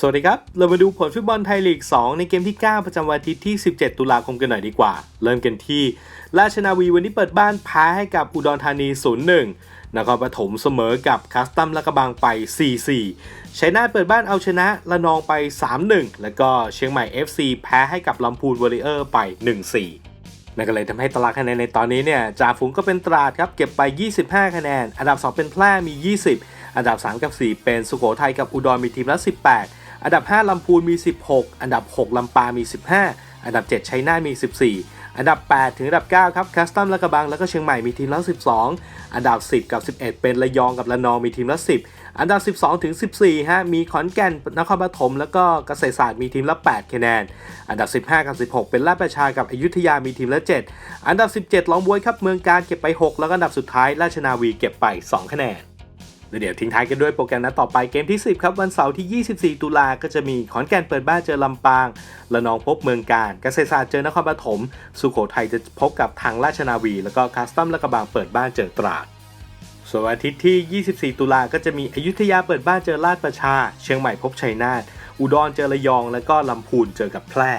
สวัสดีครับ เรามาดูผลฟุตบอลไทยลีก 2 ในเกมที่ 9 ประจำวันอาทิตย์ที่ 17 ตุลาคมกันหน่อยดีกว่า เริ่มกันที่ ราชนาวีวันนี้เปิดบ้านแพ้ให้กับอุดรธานี 0-1 นครปฐมเสมอกับคัสตัมละกระบังไป 4-4 ชัยนาทเปิดบ้านเอาชนะละนองไป 3-1 แล้วก็เชียงใหม่ FC แพ้ให้กับลำพูนวอริเออร์ไป 1-4นั่นก็เลยทำให้ตารางคะแนนในตอนนี้เนี่ยจ่าฝูงก็เป็นตราดครับเก็บไป 25 คะแนน อันดับ 2 เป็นแพร่มี 20 อันดับ 3 กับ 4 เป็นสุโขทัยกับอุดรมีทีมละ 18 อันดับ 5ลำพูนมี 16 อันดับ 6ลำปางมี 15 อันดับ 7 ชัยนาทมี 14 อันดับ 8 ถึงอันดับ 9 ครับคัสตัมและกระบังแล้วก็เชียงใหม่มีทีมละ 12 อันดับ 10 กับ 11 เป็นระยองกับระนองมีทีมละ 10 อันดับ 12 ถึง 14 ฮะ มีขอนแก่น นครปฐม แล้วก็เกษตรศาสตร์มีทีมละ 8 คะแนน อันดับ 15 กับ 16 เป็นราชประชากับอยุธยามีทีมละ 7 อันดับ 17 ลองบวยครับ เมืองการเก็บไป 6 แล้วก็อันดับสุดท้ายราชนาวีเก็บไป 2 คะแนน เดี๋ยวทิ้งท้ายกันด้วยโปรแกรมนัดต่อไปเกมที่ 10 ครับ วันเสาร์ที่ 24 ตุลาก็จะมีขอนแก่นเปิดบ้านเจอลำปางละนองพบเมืองการเกษตรศาสตร์เจอนครปฐมสุโขทัยจะพบกับทางราชนาวี แล้วก็คัสตัมและกระบางเปิดบ้านเจอตราดส่วนวันอาทิตย์ที่ 24 ตุลาก็จะมีอยุธยาเปิดบ้านเจอราชประชา เชียงใหม่พบชัยนาทอุดรเจอระยอง แล้วก็ลำพูนเจอกับแพร่